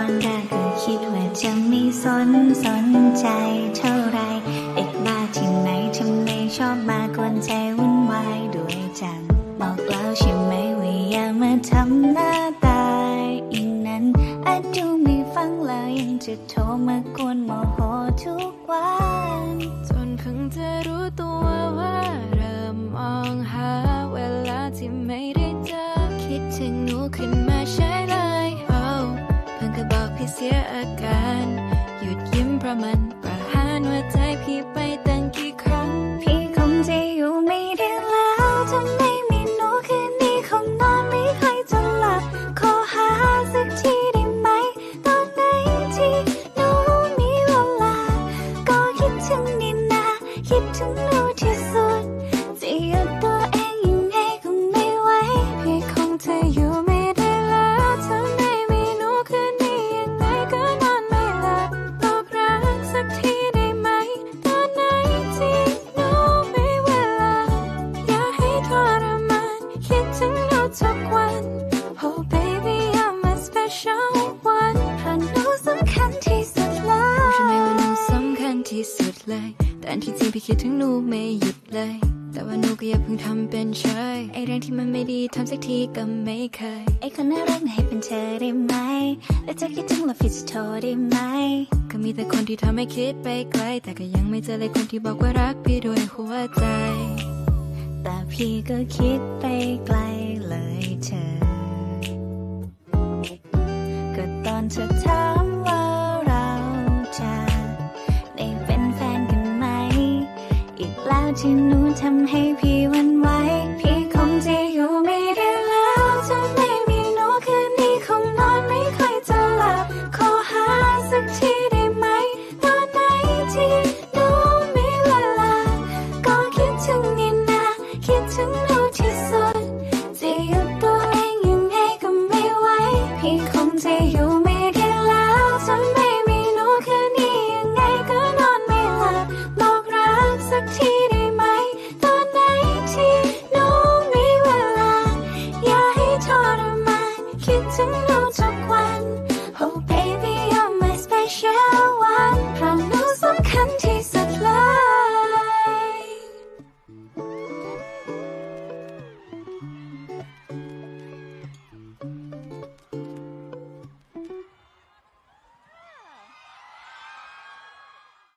อนแรกก็คิดว่าจะไม่สนสนใจเท่าไรเด็กบ้าที่ไหนทำไมชอบมากวนใจวุ่นวายด้วยจัง บอกแล้วใช่ไหมว่าอย่ามาทำหน้าตายอีนั้นอาจดูไม่ฟังแล้วยังจะโทรมากวนโมโหทุก คิดถึงหนูที่สุดจะหยุดตัวเองยังไงก็ไม่ไหวพี่คงจะออยู่ไม่ได้แล้วถ้าไม่มีหนูคืนนี้ยังไงก็นอนไม่หลับบอกรักสักทีได้ไหม ตอนไหนที่หนูไมีเวลา อย่าให้ทรมานคิดถึงหนูทุกวัน Oh baby I'm a special one เพราะหนูสำคัญที่สุดเลรู้ใช่ไมยว่าหนูสำคัญที่สุดเลย แต่อันที่จริงพี่คิดถึงหนูไม่หยุดเลย แต่ว่าหนูก็อย่าเพิ่งทำเป็นเฉยไอเรื่องที่มันไม่ดีทำสักทีก็ไม่เคย ไอ้คนน่ารักน่ะให้เป็นเธอได้ไหม และเธอคิดถึงแล้วพี่จะโทรได้ไหม ก็มีแต่คนที่ทำให้คิดไปไกล แต่ก็ยังไม่เจอเลยคนที่บอกว่ารักพี่ด้วยหัวใจ แต่พี่ก็คิดไปไกลเลยเธอ ก็ตอนเธอ ที่หนูทำให้พี่วันไหวพี่คงจะอยู่ไม่ได้แล้วถ้าไม่มีหนูคืนนี้คงนอนไม่ค่อยจะหลับ ขอหาสักทีได้ไหม ตอนไหนที่หนูมีเวลา ก็คิดถึงนี่นาคิดถึงหนูที่สุดจะหยุดตัวเองยังไงก็ไม่ไหวพี่คงจะอยู่ไม่ได้แล้วถ้าไม่มีหนูคืนนี้ยังไงก็นอนไม่หลับบอกรักสักที คิดถึงหนูทุ